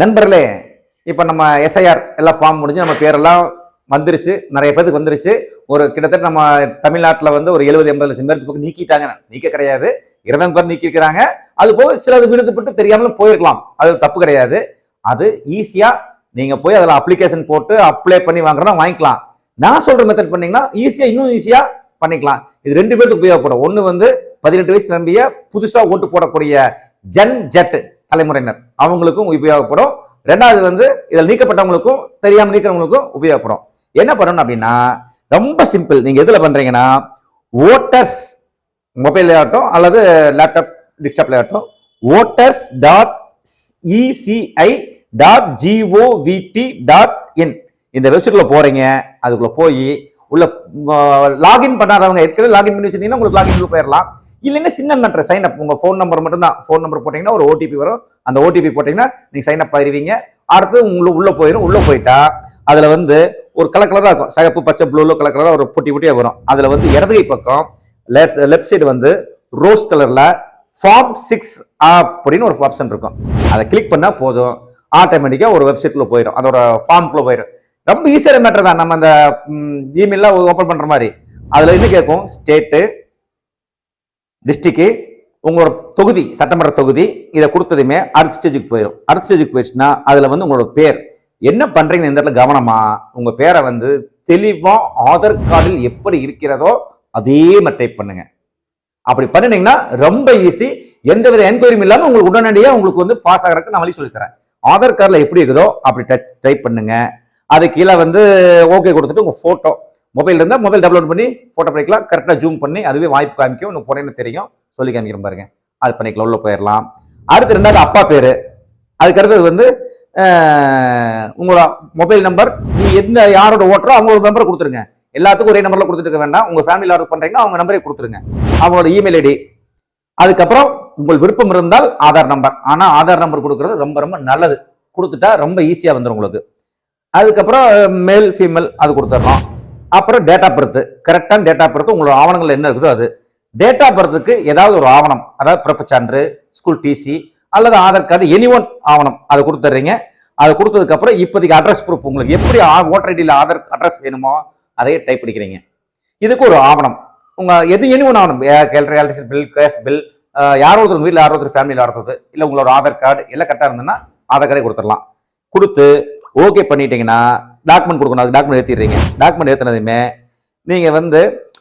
நண்பர்களே இப்போ நம்ம எஸ்ஐஆர் எல்லாம் ஃபார்ம் முடிஞ்சு நம்ம பேரெல்லாம் வந்துருச்சு. நிறைய பேருக்கு வந்துருச்சு. ஒரு கிட்டத்தட்ட நம்ம தமிழ்நாட்டில் வந்து ஒரு எழுபது எண்பது லட்சம் பேருக்கு பக்கம் நீக்கிட்டாங்க. நீக்க கிடையாது. இருபது பேர் நீக்கியிருக்கிறாங்க அது போக சிலது விழுந்துப்பட்டு தெரியாமலும் போயிருக்கலாம். அது தப்பு கிடையாது. அது ஈஸியாக நீங்கள் போய் அதில் அப்ளிகேஷன் போட்டு அப்ளை பண்ணி வாங்குறதா வாங்கிக்கலாம். நான் சொல்கிற மெத்தட் பண்ணிங்கன்னா ஈஸியாக இன்னும் ஈஸியாக பண்ணிக்கலாம். இது ரெண்டு பேருக்கு உபயோகப்படும். ஒன்று வந்து பதினெட்டு வயசு நம்பிய புதுசாக ஓட்டு போடக்கூடிய ஜன் ஜெட் தலைமுறையினர். அவங்களுக்கும் உபயோகப்படும். ரெண்டாவது வந்து இதில் நீக்கப்பட்டவங்களுக்கும் தெரியாமல் நீக்கிறவங்களுக்கும் உபயோகப்படும். என்ன பண்ணணும் அப்படின்னா ரொம்ப சிம்பிள் நீங்கள் எதில் பண்ணுறீங்கன்னா ஓட்டர்ஸ் மொபைல் ஆகட்டும் அல்லது லேப்டாப் டிஸ்டாப்ல ஆகட்டும் voters dot ECI dot GOVT dot in இந்த வெப்சைட்டில் போகிறீங்க அதுக்குள்ளே போய் உள்ள லாகின் பண்ணாதவங்க ஏற்கனவே லாகின் பண்ணி வச்சிருந்தீங்கன்னா உங்களுக்கு லாகின் போயிடலாம் இல்லைன்னா சின்ன மேட்ரு சைன் அப் உங்கள் ஃபோன் நம்பர் மட்டும் தான் ஃபோன் நம்பர் போட்டிங்கன்னா ஒரு ஓடிபி வரும். அந்த ஓடிபி போட்டிங்கன்னா நீங்கள் சைன் அப் ஆயிருவீங்க. அடுத்து உங்களுக்கு உள்ளே போயிடும் உள்ளே போயிட்டா அதில் வந்து ஒரு கலர் கலராக இருக்கும். சிகப்பு பச்சை ப்ளூல கலர் கலராக ஒரு பொட்டி பொட்டியாக வரும். அதில் வந்து இடதுகை பக்கம் லெஃப்ட் லெஃப்ட் சைடு வந்து ரோஸ் கலரில் ஃபார்ம் சிக்ஸ் அப்படின்னு ஒரு ஆப்ஷன் இருக்கும். அதை கிளிக் பண்ணால் போதும். ஆட்டோமேட்டிக்காக ஒரு வெப்சைட்டில் போயிடும் அதோட ஃபார்ம்குள்ளே போயிடும் ரொம்ப ஈஸியான மேட்டர் தான். நம்ம அந்த இமெயிலில் ஓப்பன் பண்ணுற மாதிரி. அதில் இது கேட்கும்? ஸ்டேட்டு டிஸ்ட்ரிக்கு உங்களோட தொகுதி சட்டமன்ற தொகுதி இதை கொடுத்ததுமே அடுத்த ஸ்டேஜுக்கு போயிடும் அடுத்த ஸ்டேஜுக்கு போயிடுச்சுன்னா அதில் வந்து உங்களோட பேர். என்ன பண்ணுறீங்கன்னு இந்த இடத்துல கவனமாக உங்கள் பேரை வந்து தெளிவாக ஆதார் கார்டில் எப்படி இருக்கிறதோ அதே மாதிரி டைப் பண்ணுங்க. அப்படி பண்ணினீங்கன்னா ரொம்ப ஈஸி எந்த வித என்கொயரியும் இல்லாமல் உங்களுக்கு உடனடியாக உங்களுக்கு வந்து பாஸ் ஆகிறதுக்கு நான் வழி சொல்லித்தரேன். ஆதார் கார்டில் எப்படி இருக்குதோ அப்படி டச் டைப் பண்ணுங்க. அது கீழே வந்து ஓகே கொடுத்துட்டு உங்கள் ஃபோட்டோ மொபைல் இருந்தால் மொபைல் டவுன்லோட் பண்ணி ஃபோட்டோ பண்ணிக்கலாம். கரெக்டாக ஜூம் பண்ணி அதுவே வாய்ப்பு காமிக்கும். உனக்கு போனேன்னு தெரியும். சொல்லி காமிக்கிறோம் பாருங்க. அது பண்ணிக்கலாம். உள்ளே போயிடலாம் அடுத்து ரெண்டாவது அப்பா பேர். அதுக்கு அடுத்தது வந்து உங்களோட மொபைல் நம்பர் நீ எந்த யாரோட ஓட்டுறோ அவங்களோட நம்பரை கொடுத்துருங்க. எல்லாத்துக்கும் ஒரே நம்பரில் கொடுத்துட்டு வேண்டாம். உங்கள் ஃபேமிலியில் யாரும் பண்ணுறீங்கன்னா அவங்க நம்பரே கொடுத்துருங்க. அவங்களோட இமெயில் ஐடி அதுக்கப்புறம் உங்கள் விருப்பம் இருந்தால் ஆதார் நம்பர் ஆனால் ஆதார் நம்பர் கொடுக்கறது ரொம்ப ரொம்ப நல்லது. கொடுத்துட்டா ரொம்ப ஈஸியாக வந்துடும் உங்களுக்கு. அதுக்கப்புறம் மேல் ஃபீமேல் அது கொடுத்துட்றோம் அப்புறம் டேட் ஆஃப் பர்த் கரெக்டான டேட் ஆஃப் பர்த் உங்களோட ஆவணங்கள் என்ன இருக்குதோ அது. டேட் ஆஃப் பர்த்துக்கு ஏதாவது ஒரு ஆவணம் அதாவது பிறப்பு சான்று ஸ்கூல் டிசி அல்லது ஆதார் கார்டு எனி ஒன் ஆவணம் அதை கொடுத்துட்றீங்க. அதை கொடுத்ததுக்கப்புறம் இப்போதைக்கு அட்ரஸ் ப்ரூஃப் உங்களுக்கு எப்படி ஓட்டர் ஐடியில் ஆதார் அட்ரஸ் வேணுமோ அதையே டைப் பண்ணிக்கிறீங்க. இதுக்கு ஒரு ஆவணம். உங்கள் எது எனி ஒன் ஆவணம்? எலக்ட்ரிசிட்டி பில் கேஸ் பில் யாரோ ஒருத்தர் வீட்டில் யாரோ ஒருத்தர் ஃபேமிலியில் யாரோ இல்லை உங்களோட ஆதார் கார்டு எல்லாம் கரெக்டாக இருந்ததுன்னா ஆதார் கார்டே கொடுத்துடலாம். கொடுத்து ஓகே பண்ணிட்டீங்கன்னா டாக்குமெண்ட் கொடுக்கணும். அதுக்கு டாக்குமெண்ட் ஏற்றிடுறீங்க டாக்குமெண்ட் ஏற்றினதுமே நீங்கள் வந்து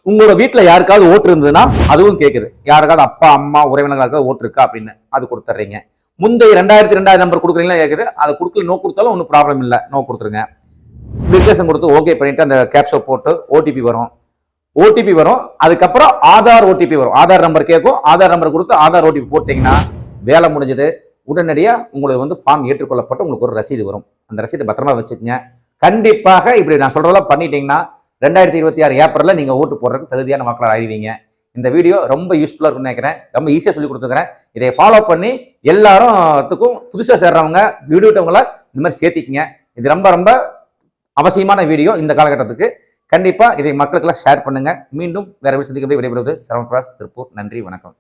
உங்களோட வீட்டில் யாருக்காவது ஓட்டு இருந்ததுன்னா அதுவும் கேட்குது யாருக்காவது அப்பா அம்மா உறவினர்களுக்காவது ஓட்டு இருக்கா அப்படின்னு அது கொடுத்துட்றீங்க. முந்தைய ரெண்டாயிரத்தி ரெண்டாயிரம் நம்பர் கொடுக்குறீங்களா கேட்குது அதை கொடுக்கல நோ கொடுத்தாலும் ஒன்றும் ப்ராப்ளம் இல்லை. நோ கொடுத்துருங்க. டிஸ்கஷன் கொடுத்து ஓகே பண்ணிவிட்டு அந்த கேப்ஷோ போட்டு ஓடிபி வரும். ஓடிபி வரும். அதுக்கப்புறம் ஆதார் ஓடிபி வரும். ஆதார் நம்பர் கேட்கும் ஆதார் நம்பர் கொடுத்து ஆதார் ஓடிபி போட்டிங்கன்னா வேலை முடிஞ்சது. உடனடியாக உங்களுக்கு வந்து ஃபார்ம் ஏற்றுக்கொள்ளப்பட்டு உங்களுக்கு ஒரு ரசீது வரும். அந்த ரசீதை பத்திரமா வச்சுக்கோங்க. கண்டிப்பாக இப்படி நான் சொல்கிறதெல்லாம் பண்ணிட்டீங்கன்னா ரெண்டாயிரத்தி இருபத்தி ஆறு ஏப்ரலில் நீங்கள் ஓட்டு போடுறதுக்கு தகுதியான மக்களாக ஆயிடுவீங்க. இந்த வீடியோ ரொம்ப யூஸ்ஃபுல்லாக இருக்கும்னு நினைக்கிறேன். ரொம்ப ஈஸியாக சொல்லி கொடுத்துக்கிறேன் இதை ஃபாலோ பண்ணி எல்லாரும்த்துக்கும் புதுசாக சேர்றவங்க வீடியோட்டவங்கள இந்த மாதிரி சேர்த்திக்கிங்க. இது ரொம்ப ரொம்ப அவசியமான வீடியோ இந்த காலகட்டத்துக்கு. கண்டிப்பாக இதை மக்களுக்கெல்லாம் ஷேர் பண்ணுங்கள் மீண்டும் வேறு விஷயத்துக்கு விடைபெறுவது சரவண் பிரகாஷ் திருப்பூர். நன்றி வணக்கம்.